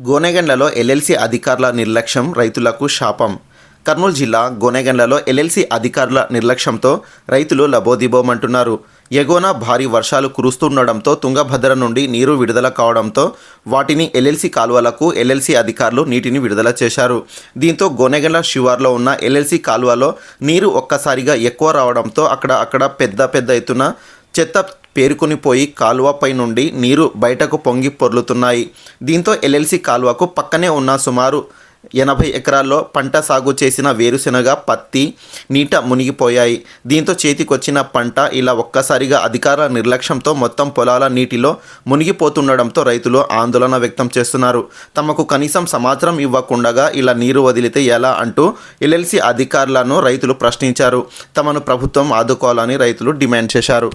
గోనెగండ్లలో LLC అధికారుల నిర్లక్ష్యం రైతులకు శాపం. కర్నూలు జిల్లా గోనెగండ్లలో ఎల్ఎల్సి అధికారుల నిర్లక్ష్యంతో రైతులు లబోదిబోమంటున్నారు. ఎగోన భారీ వర్షాలు కురుస్తుండడంతో తుంగభద్ర నుండి నీరు విడుదల కావడంతో వాటిని ఎల్ఎల్సి కాలువలకు ఎల్ఎల్సి అధికారులు నీటిని విడుదల చేశారు. దీంతో గోనెగండ్ల శివార్లో ఉన్న ఎల్ఎల్సి కాలువలో నీరు ఒక్కసారిగా ఎక్కువ రావడంతో అక్కడ అక్కడ పెద్ద పెద్ద ఎత్తున చెత్త పేరుకునిపోయి కాలువపై నుండి నీరు బయటకు పొంగి పొర్లుతున్నాయి. దీంతో ఎల్ఎల్సి కాలువకు పక్కనే ఉన్న సుమారు ఎనభై ఎకరాల్లో పంట సాగు చేసిన వేరుశెనగ పత్తి నీట మునిగిపోయాయి. దీంతో చేతికొచ్చిన పంట ఇలా ఒక్కసారిగా అధికార నిర్లక్ష్యంతో మొత్తం పొలాల నీటిలో మునిగిపోతుండడంతో రైతులు ఆందోళన వ్యక్తం చేస్తున్నారు. తమకు కనీసం సమాచారం ఇవ్వకుండా ఇలా నీరు వదిలితే ఎలా అంటూ ఎల్ఎల్సి అధికారులను రైతులు ప్రశ్నించారు. తమను ప్రభుత్వం ఆదుకోవాలని రైతులు డిమాండ్ చేశారు.